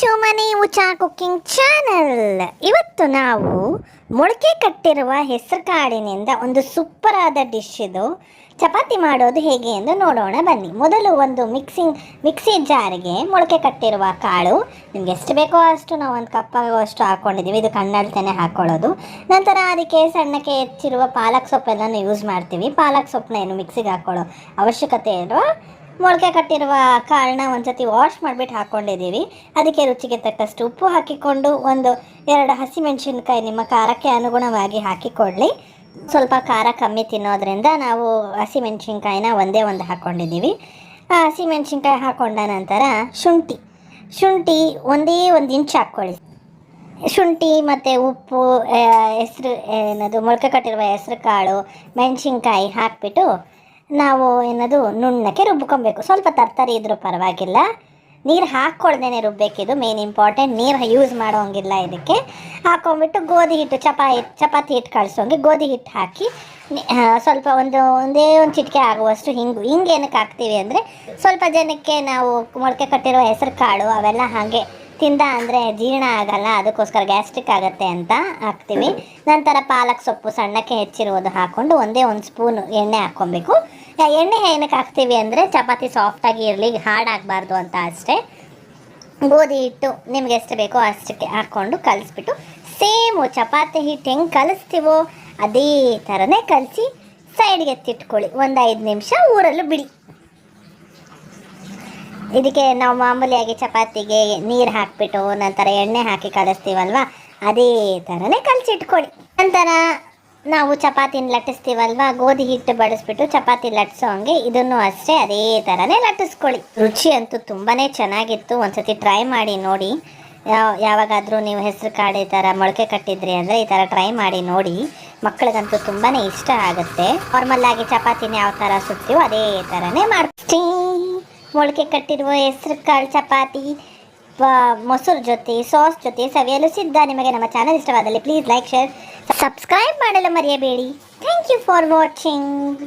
To ಮನೆ ಉಚಾ cooking channel. ಇವತ್ತು ನಾವು ಮೊಳಕೆ ಕಟ್ಟಿರುವ ಹೆಸರು ಕಾಳಿನಿಂದ ಒಂದು ಸೂಪರ್ ಆದ ಡಿಶ್ ಇದು. ಚಪಾತಿ ಮಾಡೋದು ಹೇಗೆ ಎಂದು ನೋಡೋಣ. ಬನ್ನಿ. ಮೊದಲು ಒಂದು ಮಿಕ್ಸಿಂಗ್, ಮಿಕ್ಸಿ ಜಾರಿಗೆ ಮೊಳಕೆ ಕಟ್ಟಿರುವ ಕಾಳು. ನಿಮ್ಗೆ ಎಷ್ಟು ಬೇಕೋ ಅಷ್ಟು ನಾವು ಒಂದು ಕಪ್ ಅಷ್ಟು ಹಾಕ್ಕೊಂಡಿದ್ದೀವಿ ಇದು ಕಣ್ಣಳ್ತೇನೆ ಹಾಕ್ಕೊಳ್ಳೋದು ನಂತರ ಅದಕ್ಕೆ ಸಣ್ಣಕ್ಕೆ ಹೆಚ್ಚಿರುವ ಪಾಲಕ್ ಸೊಪ್ಪೆಲ್ಲನೂ ಯೂಸ್ ಮಾಡ್ತೀವಿ. ಪಾಲಕ್ ಸೊಪ್ಪನ್ನ ಏನು ಮಿಕ್ಸಿಗೆ ಹಾಕ್ಕೊಳ್ಳೋ ಅವಶ್ಯಕತೆ ಇರುವ ಮೊಳಕೆ ಕಟ್ಟಿರುವ ಕಾಳನ್ನ ಒಂದ್ಸತಿ ವಾಶ್ ಮಾಡಿಬಿಟ್ಟು ಹಾಕ್ಕೊಂಡಿದ್ದೀವಿ ಅದಕ್ಕೆ ರುಚಿಗೆ ತಕ್ಕಷ್ಟು ಉಪ್ಪು ಹಾಕಿಕೊಂಡು ಒಂದು ಎರಡು ಹಸಿಮೆಣಸಿನ್ಕಾಯಿ ನಿಮ್ಮ ಖಾರಕ್ಕೆ ಅನುಗುಣವಾಗಿ ಹಾಕಿಕೊಳ್ಳಿ. ಸ್ವಲ್ಪ ಖಾರ ಕಮ್ಮಿ ತಿನ್ನೋದ್ರಿಂದ ನಾವು ಹಸಿಮೆಣಸಿನ್ಕಾಯಿನ ಒಂದೇ ಒಂದು ಹಾಕ್ಕೊಂಡಿದ್ದೀವಿ ಆ ಹಸಿಮೆಣಸಿನ್ಕಾಯಿ ಹಾಕ್ಕೊಂಡ ನಂತರ ಶುಂಠಿ. ಶುಂಠಿ ಒಂದೇ ಒಂದು ಇಂಚ್ ಹಾಕ್ಕೊಳ್ಳಿ. ಶುಂಠಿ ಮತ್ತು ಉಪ್ಪು ಹೆಸರು, ಏನದು, ಮೊಳಕೆ ಕಟ್ಟಿರುವ ಹೆಸರು ಕಾಳು, ಮೆಣಸಿನ್ಕಾಯಿ ಹಾಕಿಬಿಟ್ಟು ನಾವು ಏನದು, ನುಣ್ಣಕ್ಕೆ ರುಬ್ಕೊಬೇಕು. ಸ್ವಲ್ಪ ತರ್ತರಿ ಇದ್ರೂ ಪರವಾಗಿಲ್ಲ. ನೀರು ಹಾಕ್ಕೊಳ್ದೇನೆ ರುಬ್ಬೇಕಿದು ಮೇನ್ ಇಂಪಾರ್ಟೆಂಟ್ ನೀರು ಯೂಸ್ ಮಾಡೋಂಗಿಲ್ಲ ಇದಕ್ಕೆ. ಹಾಕೊಂಡ್ಬಿಟ್ಟು ಗೋಧಿ ಹಿಟ್ಟು, ಚಪಾ ಚಪಾತಿ ಹಿಟ್ಟು ಕಳಿಸೋಂಗೆ ಗೋಧಿ ಹಿಟ್ಟು ಹಾಕಿ ಸ್ವಲ್ಪ ಒಂದು, ಒಂದೇ ಒಂದು ಚಿಟಿಕೆ ಆಗುವಷ್ಟು ಹಿಂಗು, ಹಿಂಗೆ ಏನಕ್ಕೆ ಹಾಕ್ತೀವಿ ಅಂದರೆ, ಸ್ವಲ್ಪ ಜನಕ್ಕೆ ನಾವು ಮೊಳಕೆ ಕಟ್ಟಿರೋ ಹೆಸರು ಕಾಳು ಅವೆಲ್ಲ ಹಾಗೆ ತಿಂದ ಅಂದರೆ ಜೀರ್ಣ ಆಗಲ್ಲ, ಅದಕ್ಕೋಸ್ಕರ ಗ್ಯಾಸ್ಟ್ರಿಕ್ ಆಗುತ್ತೆ ಅಂತ ಹಾಕ್ತೀವಿ. ನಂತರ ಪಾಲಕ್ ಸೊಪ್ಪು ಸಣ್ಣಕ್ಕೆ ಹೆಚ್ಚಿರುವುದು ಹಾಕ್ಕೊಂಡು ಒಂದೇ ಒಂದು ಸ್ಪೂನು ಎಣ್ಣೆ ಹಾಕ್ಕೊಬೇಕು. ಎಣ್ಣೆ ಏನಕ್ಕೆ ಹಾಕ್ತೀವಿ ಅಂದರೆ ಚಪಾತಿ ಸಾಫ್ಟಾಗಿ ಇರಲಿ ಹಾರ್ಡ್ ಆಗಬಾರ್ದು ಅಂತ ಅಷ್ಟೇ. ಗೋಧಿ ಹಿಟ್ಟು ನಿಮ್ಗೆ ಎಷ್ಟು ಬೇಕೋ ಅಷ್ಟಕ್ಕೆ ಹಾಕ್ಕೊಂಡು ಕಲಿಸ್ಬಿಟ್ಟು ಸೇಮು ಚಪಾತಿ ಹಿಟ್ಟು ಹೆಂಗೆ ಕಲಿಸ್ತೀವೋ ಅದೇ ಥರನೇ ಕಲಸಿ ಸೈಡ್ಗೆ ಎತ್ತಿಟ್ಕೊಳ್ಳಿ ಒಂದು ಐದು ನಿಮಿಷ ಊರಲ್ಲೂ ಬಿಡಿ. ಇದಕ್ಕೆ ನಾವು ಮಾಮೂಲಿಯಾಗಿ ಚಪಾತಿಗೆ ನೀರು ಹಾಕಿಬಿಟ್ಟು ನಂತರ ಎಣ್ಣೆ ಹಾಕಿ ಕಲಿಸ್ತೀವಲ್ವ? ಅದೇ ಥರನೇ ಕಲಸಿಟ್ಕೊಳ್ಳಿ. ನಂತರ ನಾವು ಚಪಾತಿನ ಲಟ್ಟಿಸ್ತೀವಲ್ವಾ? ಗೋಧಿ ಹಿಟ್ಟು ಬಡಿಸ್ಬಿಟ್ಟು ಚಪಾತಿ ಲಟ್ಸೋ ಹಂಗೆ ಇದನ್ನು ಅಷ್ಟೇ ಅದೇ ಥರನೇ ಲಟ್ಟಿಸ್ಕೊಳ್ಳಿ. ರುಚಿ ಅಂತೂ ತುಂಬಾ ಚೆನ್ನಾಗಿತ್ತು. ಒಂದ್ಸತಿ ಟ್ರೈ ಮಾಡಿ ನೋಡಿ. ಯಾವ ಯಾವಾಗಾದರೂ ನೀವು ಹೆಸರು ಕಾಳು ಈ ಥರ ಮೊಳಕೆ ಕಟ್ಟಿದ್ರಿ ಅಂದರೆ ಈ ಥರ ಟ್ರೈ ಮಾಡಿ ನೋಡಿ. ಮಕ್ಕಳಿಗಂತೂ ತುಂಬಾ ಇಷ್ಟ ಆಗುತ್ತೆ. ನಾರ್ಮಲ್ ಆಗಿ ಚಪಾತಿನ ಯಾವ ಥರ ಸುತ್ತೀವೋ ಅದೇ ಥರನೇ ಮಾಡ್ತೀವಿ. ಮೊಳಕೆ ಕಟ್ಟಿರುವ ಹೆಸರು ಕಾಳು ಚಪಾತಿ. ಮೊಸರು ಜೊತೆ ಸಾಸ್ ಜೊತೆ, ಸವಿಯಲು ಸಿದ್ಧ ನಿಮಗೆ ನಮ್ಮ ಚಾನಲ್ ಇಷ್ಟವಾದಲ್ಲಿ ಪ್ಲೀಸ್ ಲೈಕ್ ಶೇರ್ ಸಬ್ಸ್ಕ್ರೈಬ್ ಮಾಡಲು ಮರೆಯಬೇಡಿ. Thank you for watching